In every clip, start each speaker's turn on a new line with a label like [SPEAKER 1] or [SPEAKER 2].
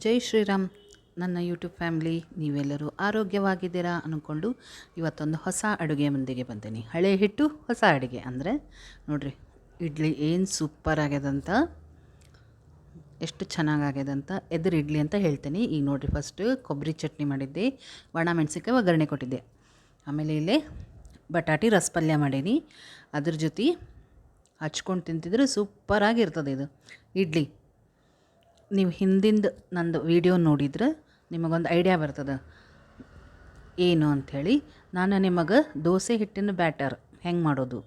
[SPEAKER 1] ಜೈ ಶ್ರೀರಾಮ್. ನನ್ನ YouTube family, ನೀವೆಲ್ಲರೂ ಆರೋಗ್ಯವಾಗಿದ್ದೀರಾ ಅಂದ್ಕೊಂಡು ಇವತ್ತೊಂದು ಹೊಸ ಅಡುಗೆ ಮುಂದಿಗೆ ಬಂದೀನಿ. ಹಳೆ ಹಿಟ್ಟು, ಹೊಸ ಅಡುಗೆ ಅಂದರೆ ನೋಡಿರಿ, ಇಡ್ಲಿ ಏನು ಸೂಪರ್ ಆಗ್ಯದಂತ, ಎಷ್ಟು ಚೆನ್ನಾಗಾಗ್ಯದಂತ ಎದುರು ಇಡ್ಲಿ ಅಂತ ಹೇಳ್ತೀನಿ. ಈಗ ನೋಡಿರಿ ಫಸ್ಟ್ ಕೊಬ್ಬರಿ ಚಟ್ನಿ ಮಾಡಿದ್ದೆ, ಒಣ ಮೆಣಸಿನ್ಕಾಯಿ ಒಗ್ಗರಣೆ ಕೊಟ್ಟಿದ್ದೆ. ಆಮೇಲೆ ಇಲ್ಲಿ ಬಟಾಟಿ ರಸಪಲ್ಯ ಮಾಡೀನಿ. ಅದ್ರ ಜೊತೆ ಹಚ್ಕೊಂಡು ತಿಂತಿದ್ರೆ ಸೂಪರಾಗಿರ್ತದೆ ಇದು. ಇಡ್ಲಿ ನೀವು ಹಿಂದಿಂದು ನಂದು ವಿಡಿಯೋ ನೋಡಿದ್ರೆ ನಿಮಗೊಂದು ಐಡಿಯಾ ಬರ್ತದೆ. ಏನು ಅಂಥೇಳಿ, ನಾನು ನಿಮಗೆ ದೋಸೆ ಹಿಟ್ಟಿನ ಬ್ಯಾಟರ್ ಹೆಂಗೆ ಮಾಡೋದು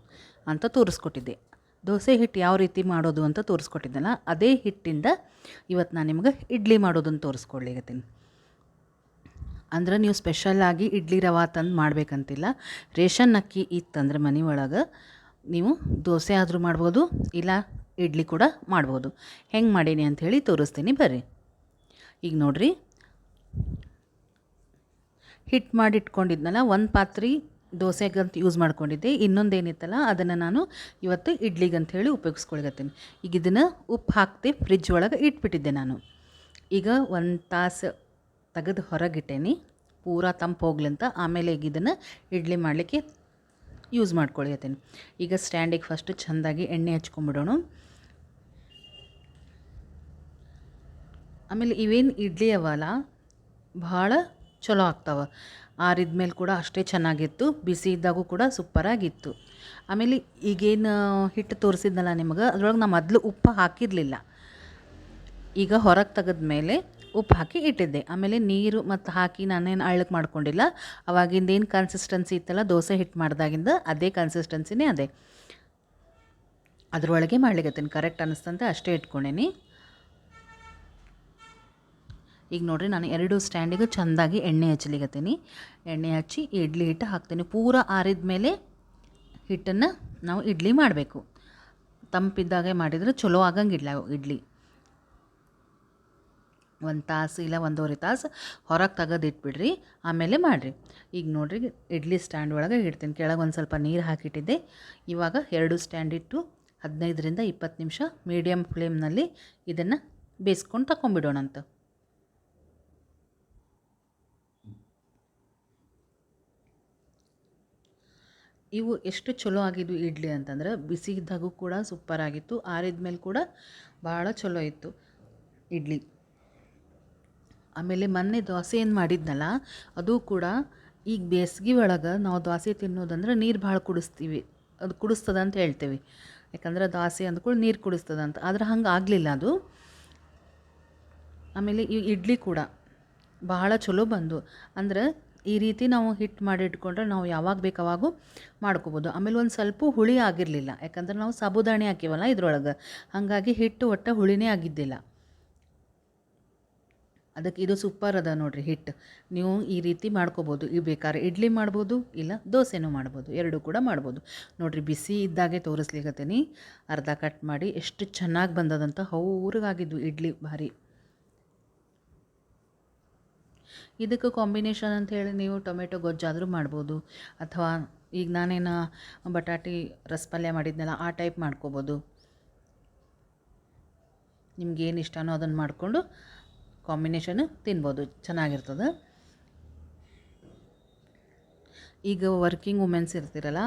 [SPEAKER 1] ಅಂತ ತೋರಿಸ್ಕೊಟ್ಟಿದ್ದೆ. ದೋಸೆ ಹಿಟ್ಟು ಯಾವ ರೀತಿ ಮಾಡೋದು ಅಂತ ತೋರಿಸ್ಕೊಟ್ಟಿದ್ದೆನಲ್ಲ ಅದೇ ಹಿಟ್ಟಿಂದ ಇವತ್ತು ನಾನು ನಿಮಗೆ ಇಡ್ಲಿ ಮಾಡೋದನ್ನು ತೋರಿಸ್ಕೊಳ್ಳಿಗತ್ತೀನಿ ಅಂದ್ರೆ ನೀವು ಸ್ಪೆಷಲ್ಲಾಗಿ ಇಡ್ಲಿ ರವೆ ತಂದು ಮಾಡಬೇಕಂತಿಲ್ಲ, ರೇಷನ್ ಅಕ್ಕಿ ಇತ್ತಂದ್ರೆ ಮನೆ ಒಳಗೆ ನೀವು ದೋಸೆ ಆದರೂ ಮಾಡ್ಬೋದು, ಇಲ್ಲ ಇಡ್ಲಿ ಕೂಡ ಮಾಡ್ಬೋದು. ಹೆಂಗೆ ಮಾಡೀನಿ ಅಂಥೇಳಿ ತೋರಿಸ್ತೀನಿ ಬರ್ರಿ. ಈಗ ನೋಡಿರಿ. ಹಿಟ್ಟು ಮಾಡಿ ಇಟ್ಕೊಂಡಿದ್ನಲ್ಲ ಒಂದು ಪಾತ್ರೆ ದೋಸೆಗಂತ ಯೂಸ್ ಮಾಡ್ಕೊಂಡಿದ್ದೆ. ಇನ್ನೊಂದು ಏನಿತ್ತಲ್ಲ ಅದನ್ನು ನಾನು ಇವತ್ತು ಇಡ್ಲಿಗಂತ ಹೇಳಿ ಉಪಯೋಗಿಸ್ಕೊಳ್ಗತ್ತೀನಿ. ಈಗ ಇದನ್ನು ಉಪ್ಪು ಹಾಕ್ತಿ ಫ್ರಿಜ್ ಒಳಗೆ ಇಟ್ಬಿಟ್ಟಿದ್ದೆ ನಾನು. ಈಗ ಒಂದು ತಾಸು ತೆಗೆದು ಹೊರಗಿಟ್ಟೇನಿ. ಪೂರ ತಂಪು ಹೋಗ್ಲಿ ಅಂತ ಆಮೇಲೆ ಈಗ ಇದನ್ನು ಇಡ್ಲಿ ಮಾಡಲಿಕ್ಕೆ ಯೂಸ್ ಮಾಡ್ಕೊಳ್ತೀನಿ ಈಗ ಸ್ಟ್ಯಾಂಡಿಗೆ ಫಸ್ಟ್ ಚೆಂದಾಗಿ ಎಣ್ಣೆ ಹಚ್ಕೊಂಬಿಡೋಣ. ಆಮೇಲೆ ಇವೇನು ಇಡ್ಲಿ ಅವಲ್ಲ, ಭಾಳ ಚಲೋ ಆಗ್ತಾವೆ. ಆರಿದ ಮೇಲೆ ಕೂಡ ಅಷ್ಟೇ ಚೆನ್ನಾಗಿತ್ತು, ಬಿಸಿ ಇದ್ದಾಗೂ ಕೂಡ ಸೂಪರಾಗಿತ್ತು. ಆಮೇಲೆ ಈಗೇನು ಹಿಟ್ಟು ತೋರಿಸಿದ್ನಲ್ಲ ನಿಮಗೆ, ಅದ್ರೊಳಗೆ ನಾ ಮೊದಲು ಉಪ್ಪು ಹಾಕಿರಲಿಲ್ಲ. ಈಗ ಹೊರಗೆ ತೆಗೆದ ಮೇಲೆ ಉಪ್ಪು ಹಾಕಿ ಇಟ್ಟಿದ್ದೆ. ಆಮೇಲೆ ನೀರು ಮತ್ತು ಹಾಕಿ ನಾನೇನು ಅಳ್ಳಕ್ಕೆ ಮಾಡ್ಕೊಂಡಿಲ್ಲ, ಅವಾಗಿಂದ ಏನು ಕನ್ಸಿಸ್ಟೆನ್ಸಿ ಇತ್ತಲ್ಲ, ದೋಸೆ ಹಿಟ್ಟು ಮಾಡಿದಾಗಿಂದ ಅದೇ ಕನ್ಸಿಸ್ಟೆನ್ಸಿನೇ ಅದೇ. ಅದರೊಳಗೆ ಮಾಡ್ಲಿಕ್ಕತ್ತೀನಿ ಕರೆಕ್ಟ್ ಅನ್ನಿಸ್ತಂತೆ ಅಷ್ಟೇ ಇಟ್ಕೊಂಡೇನಿ. ಈಗ ನೋಡಿರಿ ನಾನು ಎರಡು ಸ್ಟ್ಯಾಂಡಿಗೆ ಚೆಂದಾಗಿ ಎಣ್ಣೆ ಹಚ್ಚಲಿಕತ್ತೀನಿ. ಎಣ್ಣೆ ಹಚ್ಚಿ ಇಡ್ಲಿ ಹಿಟ್ಟು ಹಾಕ್ತೀನಿ. ಪೂರ ಆರಿದ ಮೇಲೆ ಹಿಟ್ಟನ್ನು ನಾವು ಇಡ್ಲಿ ಮಾಡಬೇಕು. ತಂಪಿದ್ದಾಗೆ ಮಾಡಿದರೆ ಚಲೋ ಆಗಂಗಿಲ್ಲ ಇಡ್ಲಿ ಒಂದು ತಾಸು ಇಲ್ಲ ಒಂದೂವರೆ ತಾಸು ಹೊರಗೆ ತೆಗೆದು ಇಟ್ಬಿಡ್ರಿ. ಆಮೇಲೆ ಮಾಡಿರಿ. ಈಗ ನೋಡಿರಿ ಇಡ್ಲಿ ಸ್ಟ್ಯಾಂಡ್ ಒಳಗೆ ಇಡ್ತೀನಿ. ಕೆಳಗೆ ಒಂದು ಸ್ವಲ್ಪ ನೀರು ಹಾಕಿಟ್ಟಿದ್ದೆ. ಇವಾಗ ಎರಡು ಸ್ಟ್ಯಾಂಡ್ ಇಟ್ಟು ಹದಿನೈದರಿಂದ ಇಪ್ಪತ್ತು ನಿಮಿಷ ಮೀಡಿಯಮ್ ಫ್ಲೇಮ್ನಲ್ಲಿ ಇದನ್ನು ಬೇಯಿಸ್ಕೊಂಡು ತಗೊಂಬಿಡೋಣಂತ ಇವು ಎಷ್ಟು ಚಲೋ ಆಗಿದ್ವು ಇಡ್ಲಿ ಅಂತಂದ್ರೆ ಬಿಸಿ ಇದ್ದಾಗೂ ಕೂಡ ಸೂಪರ್ ಆಗಿತ್ತು, ಆರಿದ ಮೇಲೆ ಕೂಡ ಭಾಳ ಚಲೋ ಇತ್ತು ಇಡ್ಲಿ. ಆಮೇಲೆ ಮೊನ್ನೆ ದೋಸೆ ಏನು ಮಾಡಿದ್ನಲ್ಲ, ಅದು ಕೂಡ ಈಗ ಬೇಸಿಗೆ ಒಳಗೆ ನಾವು ದೋಸೆ ತಿನ್ನೋದಂದ್ರೆ ನೀರು ಭಾಳ ಕುಡಿಸ್ತೀವಿ, ಅದು ಕುಡಿಸ್ತದ ಅಂತ ಹೇಳ್ತೇವೆ. ಯಾಕಂದ್ರೆ ದೋಸೆ ಅಂದ್ಕೊಳ್ಳಿ ನೀರು ಕುಡಿಸ್ತದ ಅಂತ, ಆದ್ರೆ ಹಂಗೆ ಆಗಲಿಲ್ಲ ಅದು. ಆಮೇಲೆ ಈ ಇಡ್ಲಿ ಕೂಡ ಬಹಳ ಚಲೋ ಬಂದು, ಅಂದ್ರೆ ಈ ರೀತಿ ನಾವು ಹಿಟ್ಟು ಮಾಡಿ ಇಟ್ಕೊಂಡ್ರೆ ನಾವು ಯಾವಾಗ ಬೇಕಾವಾಗೂ ಮಾಡ್ಕೋಬೋದು. ಆಮೇಲೆ ಒಂದು ಸ್ವಲ್ಪ ಹುಳಿ ಆಗಿರಲಿಲ್ಲ. ಯಾಕಂದ್ರೆ ನಾವು ಸಾಬುದಾಣಿ ಹಾಕಿವಲ್ಲ ಇದ್ರೊಳಗೆ. ಹಾಗಾಗಿ ಹಿಟ್ಟು ಒಟ್ಟು ಹುಳಿನೇ ಆಗಿದ್ದಿಲ್ಲ. ಅದಕ್ಕೆ ಇದು ಸೂಪರ್ ಅದ ನೋಡಿರಿ ಹಿಟ್ಟು ನೀವು ಈ ರೀತಿ ಮಾಡ್ಕೋಬೋದು. ಈ ಬೇಕಾದ್ರೆ ಇಡ್ಲಿ ಮಾಡ್ಬೋದು, ಇಲ್ಲ ದೋಸೆನೂ ಮಾಡ್ಬೋದು. ಎರಡೂ ಕೂಡ ಮಾಡ್ಬೋದು. ನೋಡಿರಿ ಬಿಸಿ ಇದ್ದಾಗೆ ತೋರಿಸ್ಲಿಕತ್ತೀನಿ. ಅರ್ಧ ಕಟ್ ಮಾಡಿ ಎಷ್ಟು ಚೆನ್ನಾಗಿ ಬಂದದಂತ ಹೌರಿಗಾಗಿದ್ವು ಇಡ್ಲಿ ಭಾರಿ. ಇದಕ್ಕೆ ಕಾಂಬಿನೇಷನ್ ಅಂತ ಹೇಳಿ ನೀವು ಟೊಮೆಟೊ ಗೊಜ್ಜಾದರೂ ಮಾಡ್ಬೋದು. ಅಥವಾ ಈಗ ನಾನೇನು ಬಟಾಟಿ ರಸಪಲ್ಯ ಮಾಡಿದ್ನಲ್ಲ, ಆ ಟೈಪ್ ಮಾಡ್ಕೋಬೋದು. ನಿಮ್ಗೇನು ಇಷ್ಟನೋ ಅದನ್ನು ಮಾಡಿಕೊಂಡು ಕಾಂಬಿನೇಷನ್ ತಿನ್ಬೋದು, ಚೆನ್ನಾಗಿರ್ತದೆ. ಈಗ ವರ್ಕಿಂಗ್ ವುಮೆನ್ಸ್ ಇರ್ತಿರಲ್ಲ,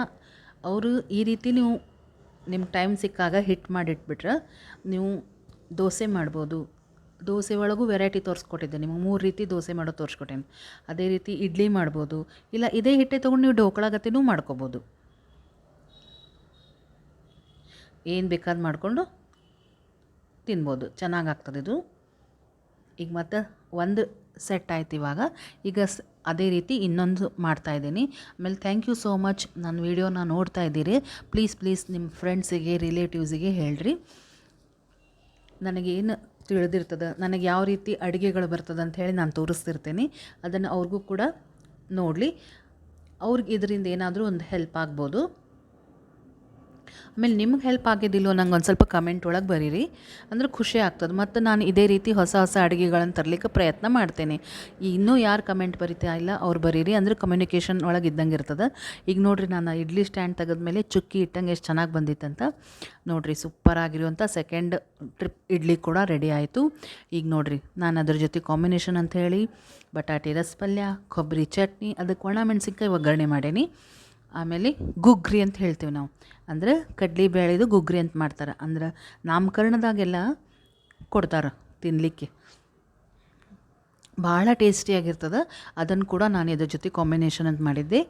[SPEAKER 1] ಅವರು ಈ ರೀತಿ ನೀವು ನಿಮ್ಮ ಟೈಮ್ ಸಿಕ್ಕಾಗ ಹಿಟ್ ಮಾಡಿಟ್ಬಿಟ್ರೆ ನೀವು ದೋಸೆ ಮಾಡ್ಬೋದು ದೋಸೆ ಒಳಗೂ ವೆರೈಟಿ ತೋರಿಸ್ಕೊಟ್ಟಿದ್ದೆ. ನಿಮಗೆ ಮೂರು ರೀತಿ ದೋಸೆ ಮಾಡೋದು ತೋರಿಸ್ಕೊಟ್ಟೇನೆ. ಅದೇ ರೀತಿ ಇಡ್ಲಿ ಮಾಡ್ಬೋದು. ಇಲ್ಲ, ಇದೇ ಹಿಟ್ಟೆ ತೊಗೊಂಡು ನೀವು ಡೋಕಳಾಗತ್ತೆನೂ ಮಾಡ್ಕೋಬೋದು. ಏನು ಬೇಕಾದ್ ಮಾಡಿಕೊಂಡು ತಿನ್ಬೋದು. ಚೆನ್ನಾಗಾಗ್ತದೆ ಇದು. ಈಗ ಮತ್ತೆ ಒಂದು ಸೆಟ್ ಆಯ್ತು ಇವಾಗ. ಈಗ ಅದೇ ರೀತಿ ಇನ್ನೊಂದು ಮಾಡ್ತಾಯಿದ್ದೀನಿ ಆಮೇಲೆ ಥ್ಯಾಂಕ್ ಯು ಸೋ ಮಚ್ ನನ್ನ ವೀಡಿಯೋನ ನೋಡ್ತಾ ಇದ್ದೀರಿ. ಪ್ಲೀಸ್ ಪ್ಲೀಸ್ ನಿಮ್ಮ ಫ್ರೆಂಡ್ಸಿಗೆ ರಿಲೇಟಿವ್ಸಿಗೆ ಹೇಳ್ರಿ. ನನಗೇನು ತಿಳಿದಿರ್ತದೆ ನನಗೆ ಯಾವ ರೀತಿ ಅಡುಗೆಗಳು ಬರ್ತದೆ ಅಂತ ಹೇಳಿ ನಾನು ತೋರಿಸ್ತಿರ್ತೀನಿ. ಅದನ್ನು ಅವ್ರಿಗೂ ಕೂಡ ನೋಡಲಿ. ಅವ್ರಿಗೆ ಇದರಿಂದ ಏನಾದರೂ ಒಂದು ಹೆಲ್ಪ್ ಆಗ್ಬೋದು. ಆಮೇಲೆ ನಿಮ್ಗೆ ಹೆಲ್ಪ್ ಆಗಿದ್ದಿಲ್ಲೋ ನಂಗೆ ಒಂದು ಸ್ವಲ್ಪ ಕಮೆಂಟ್ ಒಳಗೆ ಬರೀರಿ. ಅಂದ್ರೆ ಖುಷಿ ಆಗ್ತದೆ. ಮತ್ತು ನಾನು ಇದೇ ರೀತಿ ಹೊಸ ಹೊಸ ಅಡುಗೆಗಳನ್ನು ತರಲಿಕ್ಕೆ ಪ್ರಯತ್ನ ಮಾಡ್ತೇನೆ. ಇನ್ನೂ ಯಾರು ಕಮೆಂಟ್ ಬರಿತಾ ಇಲ್ಲ, ಅವ್ರು ಬರೀರಿ. ಅಂದ್ರೆ ಕಮ್ಯುನಿಕೇಷನ್ ಒಳಗೆ ಇದ್ದಂಗೆ ಇರ್ತದೆ. ಈಗ ನೋಡಿರಿ ನಾನು ಇಡ್ಲಿ ಸ್ಟ್ಯಾಂಡ್ ತೆಗೆದ್ಮೇಲೆ ಚುಕ್ಕಿ ಇಟ್ಟಂಗೆ ಎಷ್ಟು ಚೆನ್ನಾಗಿ ಬಂದಿತ್ತಂತ. ನೋಡಿರಿ ಸೂಪರ್ ಆಗಿರುವಂಥ ಸೆಕೆಂಡ್ ಟ್ರಿಪ್ ಇಡ್ಲಿ ಕೂಡ ರೆಡಿ ಆಯಿತು. ಈಗ ನೋಡಿರಿ ನಾನು ಅದ್ರ ಜೊತೆ ಕಾಂಬಿನೇಷನ್ ಅಂತ ಹೇಳಿ, ಬಟಾಟೆ ರಸ್ ಪಲ್ಯ ಕೊಬ್ಬರಿ ಚಟ್ನಿ ಅದಕ್ಕೆ ಒಣ ಮೆಣಸಿನ್ಕಾಯಿ ಒಗ್ಗರಣೆ ಮಾಡೀನಿ. ಆಮೇಲೆ ಗುಗ್ರಿ ಅಂತ ಹೇಳ್ತೀವಿ ನಾವು. ಅಂದ್ರೆ ಕಡ್ಲಿ ಬೇಳೆದು ಗುಗ್ರಿ ಅಂತ ಮಾಡ್ತಾರೆ. ಅಂದ್ರೆ ನಾಮಕರಣದಾಗೆಲ್ಲ ಕೊಡ್ತಾರೆ ತಿನ್ನಲಿಕ್ಕೆ ಭಾಳ ಟೇಸ್ಟಿಯಾಗಿರ್ತದೆ ಅದನ್ನು ಕೂಡ ನಾನು ಇದ್ರ ಜೊತೆ ಕಾಂಬಿನೇಷನ್ ಅಂತ ಮಾಡಿದ್ದೆ.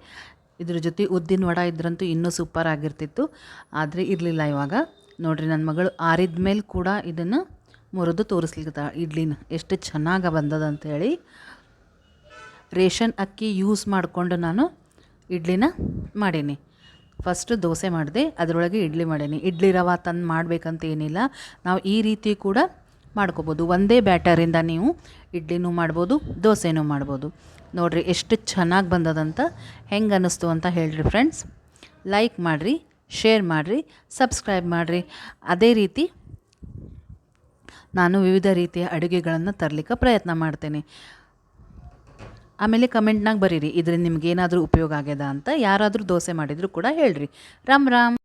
[SPEAKER 1] ಇದ್ರ ಜೊತೆ ಉದ್ದಿನ ವಡ ಇದ್ರಂತೂ ಇನ್ನೂ ಸೂಪರ್ ಆಗಿರ್ತಿತ್ತು. ಆದರೆ ಇರಲಿಲ್ಲ ಇವಾಗ. ನೋಡಿರಿ ನನ್ನ ಮಗಳು ಆರಿದ ಮೇಲೆ ಕೂಡ ಇದನ್ನು ಮುರಿದು ತೋರಿಸ್ಲಿಕ್ಕೆ ಇಡ್ಲಿನ. ಎಷ್ಟು ಚೆನ್ನಾಗಿ ಬಂದದ ಅಂತೇಳಿ ರೇಷನ್ ಅಕ್ಕಿ ಯೂಸ್ ಮಾಡಿಕೊಂಡು ನಾನು ಇಡ್ಲಿನ ಮಾಡೀನಿ. ಫಸ್ಟು ದೋಸೆ ಮಾಡಿದೆ, ಅದರೊಳಗೆ ಇಡ್ಲಿ ಮಾಡೀನಿ. ಇಡ್ಲಿ ರವೆ ತಂದು ಮಾಡಬೇಕಂತ ಏನಿಲ್ಲ. ನಾವು ಈ ರೀತಿ ಕೂಡ ಮಾಡ್ಕೋಬೋದು. ಒಂದೇ ಬ್ಯಾಟರಿಂದ ನೀವು ಇಡ್ಲಿನೂ ಮಾಡ್ಬೋದು, ದೋಸೆನೂ ಮಾಡ್ಬೋದು. ನೋಡಿರಿ ಎಷ್ಟು ಚೆನ್ನಾಗಿ ಬಂದದಂತ, ಹೆಂಗೆ ಅನ್ನಿಸ್ತು ಅಂತ ಹೇಳ್ರಿ ಫ್ರೆಂಡ್ಸ್ ಲೈಕ್ ಮಾಡಿರಿ ಶೇರ್ ಮಾಡಿರಿ ಸಬ್ಸ್ಕ್ರೈಬ್ ಮಾಡಿರಿ. ಅದೇ ರೀತಿ ನಾನು ವಿವಿಧ ರೀತಿಯ ಅಡುಗೆಗಳನ್ನು ತರಲಿಕ್ಕೆ ಪ್ರಯತ್ನ ಮಾಡ್ತೇನೆ. ಆಮೇಲೆ ಕಮೆಂಟ್ನಾಗ ಬರೀರಿ, ಇದರಿಂದ ನಿಮ್ಗೆ ಏನಾದರೂ ಉಪಯೋಗ ಆಗ್ಯದ ಅಂತ ಯಾರಾದರೂ ದೋಸೆ ಮಾಡಿದರೂ ಕೂಡ ಹೇಳ್ರಿ. ರಾಮ್ ರಾಮ್.